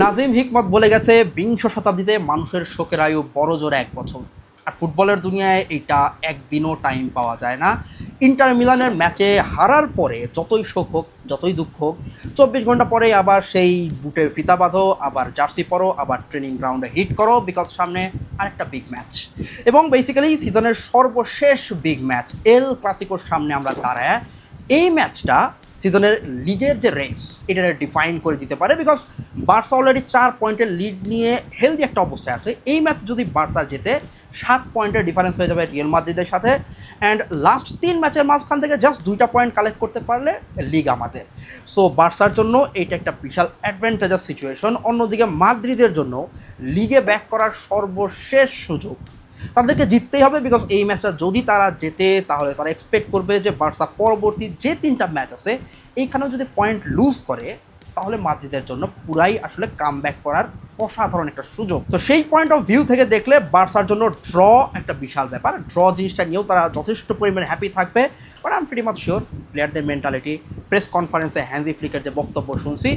নাজিম হিকমত বলে গেছে, বিংশ শতাব্দীতে মানুষের শোকের আয়ু বড় জোর এক বছর। আর ফুটবলের দুনিয়ায় এটা একদিনও টাইম পাওয়া যায় না। ইন্টার মিলানের ম্যাচে হারার পরে যতই শোক হোক, যতই দুঃখ হোক, চব্বিশ ঘণ্টা পরে আবার সেই বুটের ফিতা বাঁধো, আবার জার্সি পরো, আবার ট্রেনিং গ্রাউন্ডে হিট করো, বিকজ সামনে আরেকটা বিগ ম্যাচ এবং বেসিক্যালি সিজনের সর্বশেষ বিগ ম্যাচ এল ক্লাসিকোর সামনে আমরা দাঁড়ায়। এই ম্যাচটা সিজনের লিগের যে রেস এটা ডিফাইন করে দিতে পারে বিকজ বার্সা অলরেডি চার পয়েন্টের লিড নিয়ে হেলদি একটা অবস্থায় আছে। এই ম্যাচ যদি বার্সা জেতে, সাত পয়েন্টের ডিফারেন্স হয়ে যাবে রিয়েল মাদ্রিদের সাথে। অ্যান্ড লাস্ট তিন ম্যাচের মাঝখান থেকে জাস্ট দুইটা পয়েন্ট কালেক্ট করতে পারলে লিগ আমাদের। সো বার্সার জন্য এটা একটা বিশাল অ্যাডভান্টেজাস সিচুয়েশন অন্যদিকে, মাদ্রিদের জন্য লিগে ব্যাক করার সর্বশেষ সুযোগ তাদেরকে জিততেই হবে বিকজ এই ম্যাচটা যদি তারা জেতে, তাহলে তারা এক্সপেক্ট করবে যে বার্সা পরবর্তী যে তিনটা ম্যাচ আছে, এইখানেও যদি পয়েন্ট লুজ করে, তাহলে মাদ্রিদের জন্য পুরাই আসলে কাম ব্যাক করার অসাধারণ একটা সুযোগ। তো সেই পয়েন্ট অফ ভিউ থেকে দেখলে বার্সার জন্য ড্র একটা বিশাল ব্যাপার। ড্র জিনিসটা নিয়েও তারা যথেষ্ট পরিমাণে হ্যাপি থাকবে। But um pretty much sure প্লেয়ারদের মেন্টালিটি প্রেস কনফারেন্সে হ্যান্ডি ফ্লিকের যে বক্তব্য শুনছি,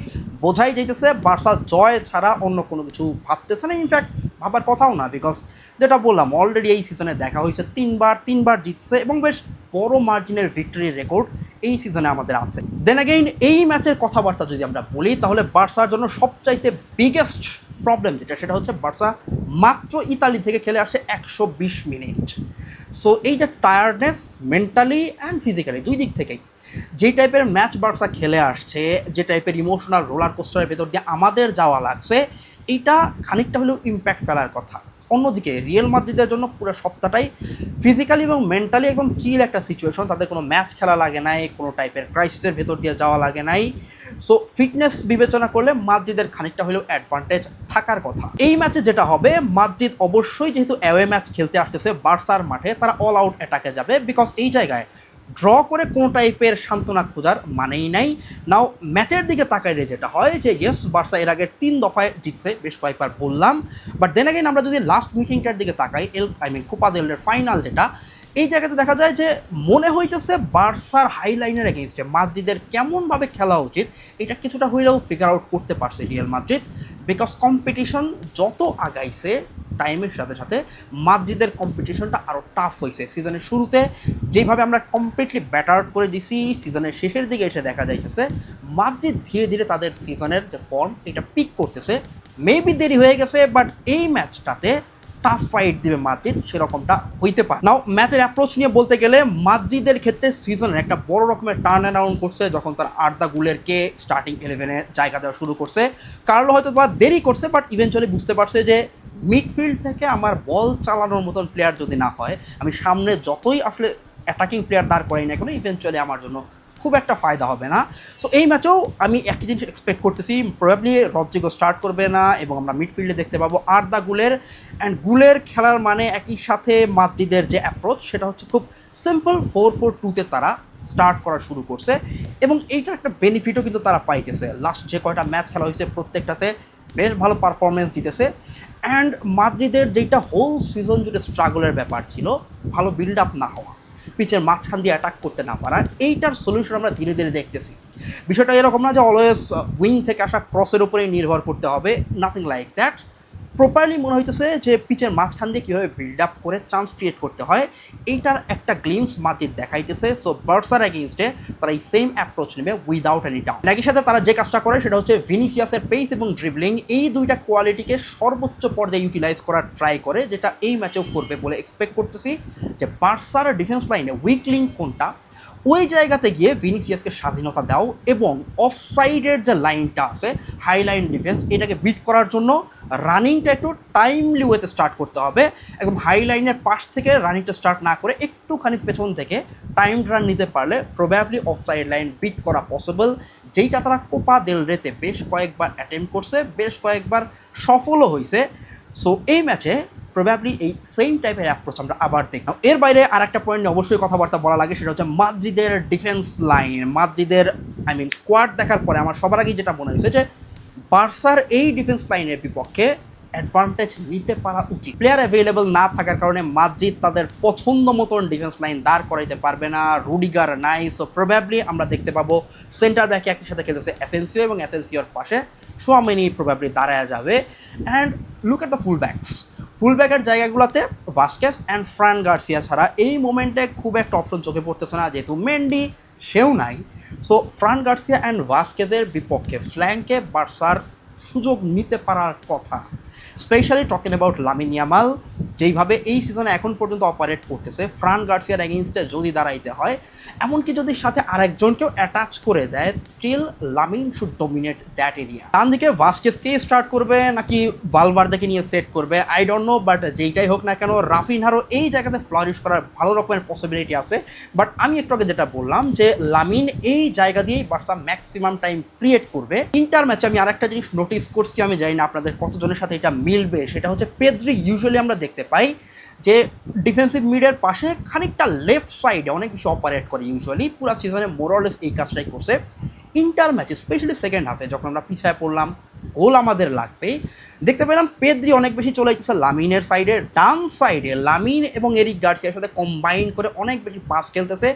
বোঝাই যাইতেছে বার্সা জয় ছাড়া অন্য কোনো কিছু ভাবতেছে না। ইনফ্যাক্ট ভাবার কথাও না বিকজ যেটা বললাম অলরেডি এই সিজনে দেখা হয়েছে, তিনবার তিনবার জিতছে এবং বেশ বড় মার্জিনের ভিক্টরি রেকর্ড এই সিজনে আমাদের আছে। দেন অ্যাগেইন এই ম্যাচের কথাবার্তা যদি আমরা বলি, তাহলে বার্সার জন্য সবচাইতে বিগেস্ট প্রবলেম যেটা, সেটা হচ্ছে বার্সা মাত্র ইতালি থেকে খেলে আসছে একশো বিশ মিনিট সো এই যে টায়ার্ডনেস মেন্টালি অ্যান্ড ফিজিক্যালি দুই দিক থেকেই। যে টাইপের ম্যাচ বার্সা খেলে আসছে, যে টাইপের ইমোশনাল রোলার কোস্টারের ভেতর দিয়ে আমাদের যাওয়া লাগছে, এইটা খানিকটা হলেও ইম্প্যাক্ট ফেলার কথা। অন্যদিকে রিয়েল মাদ্রিদের জন্য পুরো সপ্তাহটাই ফিজিক্যালি এবং মেন্টালি একদম চিল একটা সিচুয়েশন তাদের কোনো ম্যাচ খেলা লাগে নাই, কোনো টাইপের ক্রাইসিসের ভেতর দিয়ে যাওয়া লাগে নাই। সো ফিটনেস বিবেচনা করলে মাদ্রিদের খানিকটা হলেও অ্যাডভান্টেজ থাকার কথা। এই ম্যাচে যেটা হবে মাদ্রিদ অবশ্যই যেহেতু অ্যাওয়ে ম্যাচ খেলতে আসতেছে বার্সার মাঠে, তারা অল আউট অ্যাটাকে যাবে। বিকজ এই জায়গায় ড্র করে কোনো টাইপের সান্ত্বনা খোঁজার মানেই নাই। নাও, ম্যাচের দিকে তাকাইলে যেটা হয় যে ইয়েস বার্সা এর আগের তিন দফায় জিতছে, বেশ কয়েকবার বললাম। বাট দেন আগেন আমরা যদি লাস্ট মিটিংটার দিকে তাকাই এল আই মিন কোপা দেলের ফাইনাল যেটা, এই জায়গাতে দেখা যায় যে, মনে হইতেছে বার্সার হাইলাইনের এগেনস্টে মাদ্রিদের কেমনভাবে খেলা উচিত, এটা কিছুটা হইলেও ফিগার আউট করতে পারছে রিয়েল মাদ্রিদ বিকজ কম্পিটিশন যত আগাইছে টাইমের সাথে সাথে মাদ্রিদের কম্পিটিশনটা আরও টাফ হয়েছে সিজনের শুরুতে যেভাবে আমরা কমপ্লিটলি ব্যাটার করে দিছি সিজনের শেষের দিকে এসে দেখা যাইতেছে, মাদ্রিদ ধীরে ধীরে তাদের সিজনের যে ফর্ম এটা পিক করতেছে। মেবি দেরি হয়ে গেছে বাট এই ম্যাচটাতে টাফ ফাইট দিবে মাদ্রিদ, সেরকমটা হইতে পারে। নাও ম্যাচের অ্যাপ্রোচ নিয়ে বলতে গেলে, মাদ্রিদের ক্ষেত্রে সিজনের একটা বড় রকমের টার্ন অ্যারাউন্ড করছে, যখন তার আর্দা গুলেরকে স্টার্টিং ইলেভেনে জায়গা দেওয়া শুরু করছে। কার্লো হয়তো বা দেরি করছে বাট ইভেনচুয়ালি বুঝতে পারছে যে মিডফিল্ড থেকে আমার বল চালানোর মতন প্লেয়ার যদি না হয়, আমি সামনে যতই আসলে অ্যাটাকিং প্লেয়ার দাঁড় করাই না কেন ইভেনচুয়ালি আমার জন্য খুব একটা ফায়দা হবে না। সো এই ম্যাচেও আমি একই জিনিস এক্সপেক্ট করতেছি। প্রবাবলি রদ্রিগো স্টার্ট করবে না এবং আমরা মিডফিল্ডে দেখতে পাবো আর আর্দা গুলের অ্যান্ড গুলের খেলার মানে একই সাথে মাদ্রিদের যে অ্যাপ্রোচ সেটা হচ্ছে খুব সিম্পল ফোর ফোর টুতে তারা স্টার্ট করা শুরু করছে। এবং এইটার একটা বেনিফিটও কিন্তু তারা পাইতেছে। লাস্ট যে কয়টা ম্যাচ খেলা হয়েছে প্রত্যেকটাতে বেশ ভালো পারফরমেন্স দিতেছে। অ্যান্ড মাদ্রিদের যেটা হোল সিজন জুড়ে স্ট্রাগলের ব্যাপার ছিল, ভালো বিল্ড আপ না হওয়া। পিচের মাঝখান দিয়ে অ্যাটাক করতে না পারা এইটার সলিউশন আমরা ধীরে ধীরে দেখতেছি। বিষয়টা এরকম না যে অলওয়েজ উইং থেকে আসা ক্রসের উপরেই নির্ভর করতে হবে নাথিং লাইক দ্যাট প্রপারলি মনে হইতেছে যে পিচের মাঝখান দিয়ে কীভাবে বিল্ড আপ করে চান্স ক্রিয়েট করতে হয়, এইটার একটা গ্লিমস মাদ্রিদ দেখাইতেছে। সো বার্সার এগেনস্টে তারা এই সেম অ্যাপ্রোচ নেবে উইদাউট এনি ডাউন একই সাথে তারা যে কাজটা করে, সেটা হচ্ছে ভিনিসিয়াসের পেস এবং ড্রিবলিং এই দুইটা কোয়ালিটিকে সর্বোচ্চ পর্যায়ে ইউটিলাইজ করার ট্রাই করে, যেটা এই ম্যাচেও করবে বলে এক্সপেক্ট করতেছি যে বার্সার ডিফেন্স লাইনে উইক লিঙ্ক কোনটা? ওই জায়গাতে গিয়ে ভিনিসিয়াসকে স্বাধীনতা দাও এবং অফ সাইডের যে লাইনটা আছে হাই লাইন ডিফেন্স এটাকে বিট করার জন্য রানিংটা একটু টাইমলি ওয়েতে স্টার্ট করতে হবে একদম হাই লাইনের পাশ থেকে রানিংটা স্টার্ট না করে একটুখানি পেছন থেকে টাইম রান নিতে পারলে probably off side line beat করা পসিবল যেইটা তারা কোপা দেল রেতে বেশ কয়েকবার অ্যাটেম্প করছে, বেশ কয়েকবার সফলও হয়েছে সো এই ম্যাচে প্রবাবলি এই সেম টাইপের অ্যাপ্রোচ আমরা আবার দেখলাম। এর বাইরে আর একটা পয়েন্ট অবশ্যই কথাবার্তা বলা লাগে, সেটা হচ্ছে মাদ্রিদের ডিফেন্স লাইন মাদ্রিদের আই মিন স্কোয়াড দেখার পরে আমার সবার আগেই যেটা মনে হয়েছে যে, বার্সার এই ডিফেন্স লাইনের বিপক্ষে অ্যাডভান্টেজ নিতে পারা উচিত। প্লেয়ার অ্যাভেলেবল না থাকার কারণে মাদ্রিদ তাদের পছন্দ মতন ডিফেন্স লাইন দাঁড় করাইতে পারবে না। রুডিগার নাই সো প্রবাবলি আমরা দেখতে পাবো সেন্টার ব্যাকে একই সাথে খেলতেছে অ্যাসেন্সিও এবং অ্যাসেন্সিওর পাশে। সোয়ামিনি প্রবাবলি দাঁড়ায় যাবে। And look at the full backs full ব্যাকের জায়গাগুলোতে ভাস্কেস অ্যান্ড ফ্রান গার্সিয়া ছাড়া এই মোমেন্টে খুব একটা অপশন চোখে পড়তেছে না, যেহেতু মেন্ডি সেও নাই। সো ফ্রান গার্সিয়া অ্যান্ড ভাস্কেজের বিপক্ষে ফ্ল্যাঙ্কে বার্সার সুযোগ নিতে পারার কথা। Specially talking about Lamine Yamal যেইভাবে এই সিজনে এখন পর্যন্ত অপারেট করতেছে ফ্রান গার্সিয়ার এগেনস্টে যদি দাঁড়াইতে হয় এমনকি যদি সাথে আরেকজনকেও অ্যাটাচ করে দেয় still Lamine should dominate that area ডান দিকে ভাস্কেসকে স্টার্ট করবে, নাকি ভালভার্দেকে নিয়ে সেট করবে? আই ডোন্ট নো বাট যেইটাই হোক না কেন রাফিনহারও এই জায়গাতে ফ্লারিশ করার ভালো রকমের পসিবিলিটি আছে। বাট আমি একটু আগে যেটা বললাম, যে লামিন এই জায়গা দিয়েই বার্সা ম্যাক্সিমাম টাইম ক্রিয়েট করবে। ইন্টার ম্যাচে আমি আরেকটা জিনিস নোটিস করছি, আমি জানি না আপনাদের কতজনের সাথে এটা মিলবে। সেটা হচ্ছে পেদ্রি ইউজুয়ালি আমরা দেখতে পাই। যে ডিফেন্সিভ মিডের পাশে খানিকটা লেফট সাইডে অনেক কিছু অপারেট করে ইউজুয়ালি পুরো সিজনে মোরলেস এই কাজটাই করছে। ইন্টার ম্যাচে স্পেশালি সেকেন্ড হাফে যখন আমরা পিছায় পড়লাম গোল আমাদের লাগবে। দেখতে পেলাম পেদ্রি অনেক বেশি চলে যাচ্ছে লামিনের সাইডে ডান সাইডে লামিন এবং এরিক গার্সিয়ার সাথে কম্বাইন করে অনেক বেশি পাস খেলতেছে।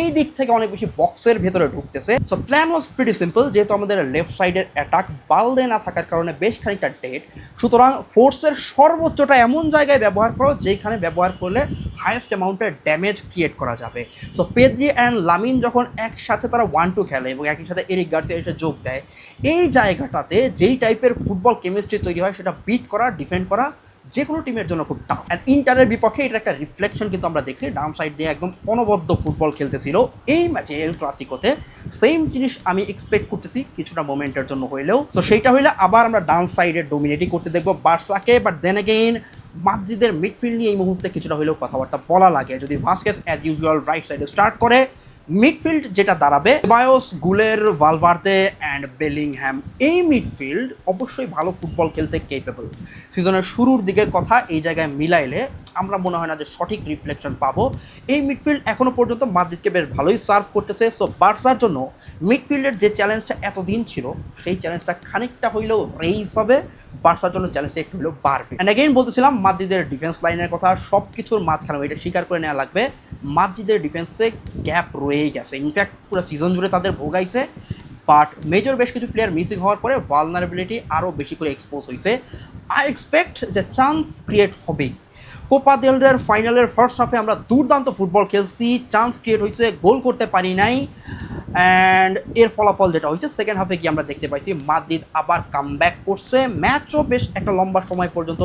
এই দিক থেকে অনেক বেশি বক্সের ভেতরে ঢুকতেছে। So plan was pretty simple যেহেতু আমাদের লেফট সাইডের অ্যাটাক বালদে না থাকার কারণে বেশ খানিকটা ডেট সুতরাং ফোর্সের সর্বোচ্চটা এমন জায়গায় ব্যবহার করো, যেখানে ব্যবহার করলে হায়েস্ট অ্যামাউন্টের ড্যামেজ ক্রিয়েট করা যাবে। সো পেদ্রি অ্যান্ড লামিন যখন একসাথে তারা ওয়ান টু খেলে এবং একই সাথে এরিক গার্সিয়া এসে যোগ দেয়, এই জায়গাটাতে যেই টাইপের ফুটবল কেমিস্ট্রি তৈরি হয় সেটা বিট করা ডিফেন্ড করা যে কোনো টিমের জন্য খুব টাফ অ্যান্ড ইন্টারের বিপক্ষে এটা একটা রিফ্লেকশন কিন্তু আমরা দেখছি ডাউন সাইড দিয়ে একদম অনবদ্য ফুটবল খেলতেছিল। এই ম্যাচে এল ক্লাসিকোতে সেম জিনিস আমি এক্সপেক্ট করতেছি, কিছুটা মোমেন্টের জন্য হইলেও। তো সেইটা হইলে আবার আমরা ডাউন সাইডে ডোমিনেটই করতে দেখব। বার্সাকে বাট দেন এগেইন মাদ্রিদের মিডফিল্ড নিয়ে এই মুহূর্তে কিছুটা হলেও কথাবার্তা বলা লাগে। যদি ভাস্কেস অ্যাজ ইউজুয়াল রাইট সাইডে স্টার্ট করে মিডফিল্ড যেটা দাঁড়াবে বায়োস গুলের ভালভার্দে অ্যান্ড বেলিংহ্যাম এই মিডফিল্ড অবশ্যই ভালো ফুটবল খেলতে কেপেবল সিজনের শুরুর দিকের কথা এই জায়গায় মিলাইলে আমরা মনে হয় না যে সঠিক রিফ্লেকশন পাবো। এই মিডফিল্ড এখনও পর্যন্ত মাদ্রিদকে বেশ ভালোই সার্ভ করতেছে সো বার্সার জন্য মিডফিল্ডের যে চ্যালেঞ্জটা এতদিন ছিল, সেই চ্যালেঞ্জটা খানিকটা হইলেও রেইজ হবে। বার্সার জন্য চ্যালেঞ্জটা একটু হলেও বাড়বে। অ্যান্ড অ্যাগেইন বলতেছিলাম মাদ্রিদের ডিফেন্স লাইনের কথা সব কিছুর মাঝখানে এটা স্বীকার করে নেওয়া লাগবে। মাদ্রিদের ডিফেন্সে গ্যাপ রয়েই গেছে। ইনফ্যাক্ট পুরো সিজন জুড়ে তাদের ভোগাইছে। বাট মেজর বেশ কিছু প্লেয়ার মিসিং হওয়ার পরে ভালনারেবিলিটি আরও বেশি করে এক্সপোজ হয়েছে আই এক্সপেক্ট যে চান্স ক্রিয়েট হবেই। কোপা দেলরের ফাইনালের ফার্স্ট হাফে আমরা দুর্দান্ত ফুটবল খেলছি। চান্স ক্রিয়েট হয়েছে গোল করতে পারি নাই। অ্যান্ড এর ফলাফল যেটা হয়েছে সেকেন্ড হাফে গিয়ে আমরা দেখতে পাইছি, মাদ্রিদ আবার কাম ব্যাক করছে ম্যাচও বেশ একটা লম্বা সময় পর্যন্ত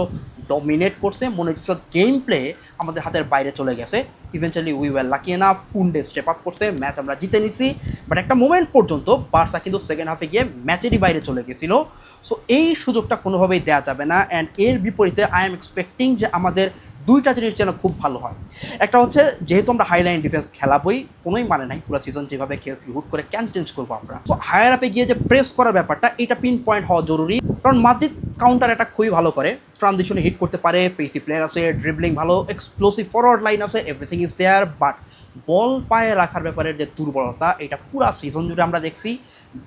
ডমিনেট করছে। মনে হচ্ছে গেম প্লে আমাদের হাতের বাইরে চলে গেছে। ইভেন্চুয়ালি উই ওয়ার লাকি না ফুন্ডে স্টেপ আপ করছে। ম্যাচ আমরা জিতে নিছি। বাট একটা মোমেন্ট পর্যন্ত বার্সা কিন্তু সেকেন্ড হাফে গিয়ে ম্যাচেরই বাইরে চলে গেছিল। সো এই সুযোগটা কোনোভাবেই দেওয়া যাবে না। অ্যান্ড এর বিপরীতে আই এম এক্সপেক্টিং যে আমাদের দুইটা জিনিস যেন খুব ভালো হয়। একটা হচ্ছে, যেহেতু আমরা হাইলাইন ডিফেন্স খেলাবই, কোনোই মানে নাই, পুরো সিজন যেভাবে খেলছি, হুট করে ক্যান চেঞ্জ করব আমরা? সো হায়ার আপে গিয়ে যে প্রেস করার ব্যাপারটা, এটা পিন পয়েন্ট হওয়া জরুরি। কারণ মাদ্রিদ কাউন্টার অ্যাটাক খুবই ভালো করে। ট্রানজিশনে হিট করতে পারে পেসি প্লেয়ার আছে ড্রিবলিং ভালো এক্সপ্লোসিভ ফরওয়ার্ড লাইন আছে everything is there but ball পায়ে রাখার ব্যাপারে যে দুর্বলতা, এটা পুরা সিজন জুড়ে আমরা দেখছি।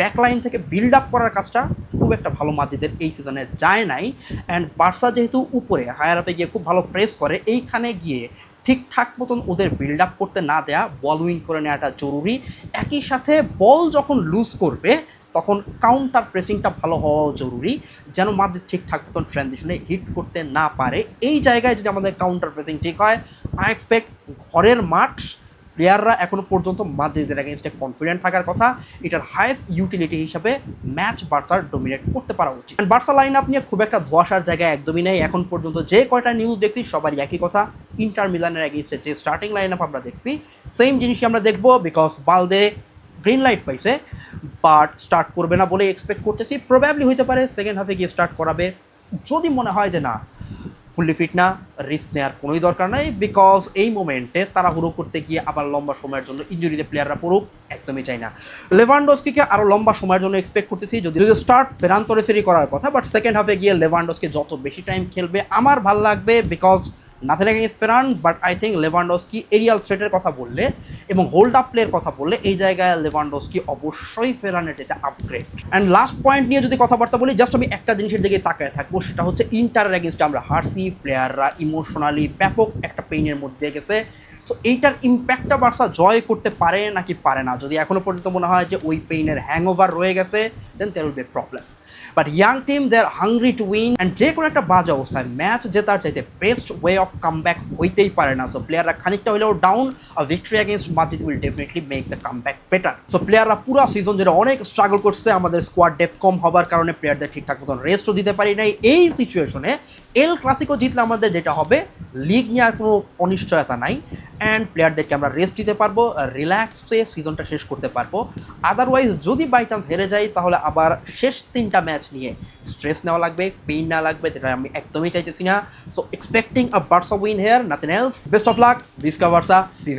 ব্যাকলাইন থেকে বিল্ড আপ করার কাজটা খুব একটা ভালো মাদ্রিদের এই সিজনে যায় নাই। অ্যান্ড বার্সা যেহেতু উপরে হায়ার আপে গিয়ে খুব ভালো প্রেস করে, এইখানে গিয়ে ঠিকঠাক মতন ওদের বিল্ড আপ করতে না দেয়া বল উইন করে নেওয়াটা জরুরি। একই সাথে বল যখন লুজ করবে, তখন কাউন্টার প্রেসিংটা ভালো হওয়াও জরুরি, যেন মাদ্রিদ ঠিকঠাক মতন ট্রানজিশনে হিট করতে না পারে। এই জায়গায় যদি আমাদের কাউন্টার প্রেসিং ঠিক হয় আই এক্সপেক্ট ঘরের মাঠ প্লেয়াররা এখনও পর্যন্ত মাদ্রিদের এগেনস্টে কনফিডেন্ট থাকার কথা, এটার হাইয়েস্ট ইউটিলিটি হিসাবে ম্যাচ বার্সার ডোমিনেট করতে পারা উচিত। বার্সা লাইন আপ নিয়ে খুব একটা ধোয়াশার জায়গায় একদমই নেই। এখন পর্যন্ত যে কয়টা নিউজ দেখছি, সবারই একই কথা। ইন্টার মিলানের এগেনস্টে যে স্টার্টিং লাইন আপ আমরা দেখছি সেম জিনিসই আমরা দেখব বিকজ বালদে গ্রিন লাইট পাইছে বাট স্টার্ট করবে না বলে এক্সপেক্ট করতেছি। প্রবাবলি হইতে পারে সেকেন্ড হাফে গিয়ে স্টার্ট করাবে। যদি মনে হয় যে না ফুললি ফিট না রিস্ক নেওয়ার কোনোই দরকার নাই বিকজ এই মোমেন্টে তারা হুড়ো করতে গিয়ে আবার লম্বা সময়ের জন্য ইঞ্জুরিতে প্লেয়াররা পড়ুক, একদমই চাই না। লেভানডোস্কিকে আরও লম্বা সময়ের জন্য এক্সপেক্ট করতেছি, যদি যদি স্টার্ট ফেরান্তরেসেরি করার কথা বাট সেকেন্ড হাফে গিয়ে লেভানডোসকে যত বেশি টাইম খেলবে, আমার ভালো লাগবে because nothing against Ferran but I think Lewandowski aerial থ্রেটের কথা বললে এবং হোল্ড আপ প্লের কথা বললে, এই জায়গায় লেভানডস্কি অবশ্যই ফেরানের এটা আপগ্রেড অ্যান্ড লাস্ট পয়েন্ট নিয়ে যদি কথাবার্তা বলি জাস্ট আমি একটা জিনিসের দিকে তাকায় থাকব, সেটা হচ্ছে ইন্টারের এগেনস্টে আমরা হারসি প্লেয়াররা ইমোশনালি ব্যাপক একটা পেইনের মধ্যে দিয়ে গেছে। তো এইটার ইম্প্যাক্টটা বার্সা জয় করতে পারে নাকি পারে না? যদি এখনও পর্যন্ত মনে হয় যে ওই পেইনের হ্যাংওভার রয়ে গেছে then there will be problem but young team they are hungry to win and যে কোনো একটা বাজে অবস্থায় ম্যাচ জেতার চাইতে best way of come back হইতেই পারে না। সো প্লেয়াররা খানিকটা হলেও down R victory against Madrid will definitely make the come back better so প্লেয়াররা পুরো সিজন যেটা অনেক স্ট্রাগল করছে আমাদের স্কোয়াড ডেপথ কম হবার কারণে প্লেয়ারদের ঠিকঠাক মতন রেস্টও দিতে পারি নাই। এই সিচুয়েশনে এল ক্লাসিকো জিতলে আমাদের যেটা হবে লিগ নিয়ে আর কোনো অনিশ্চয়তা নাই। অ্যান্ড প্লেয়ারদেরকে আমরা রেস্ট দিতে পারব রিল্যাক্সে সিজনটা শেষ করতে পারব। আদারওয়াইজ যদি বাই চান্স হেরে যাই, তাহলে আবার শেষ তিনটা ম্যাচ নিয়ে স্ট্রেস নেওয়া লাগবে পেইন না লাগবে, যেটা আমি একদমই চাইতেছি না। So expecting a burst of win here nothing else best of luck ডিসকাভার্সা C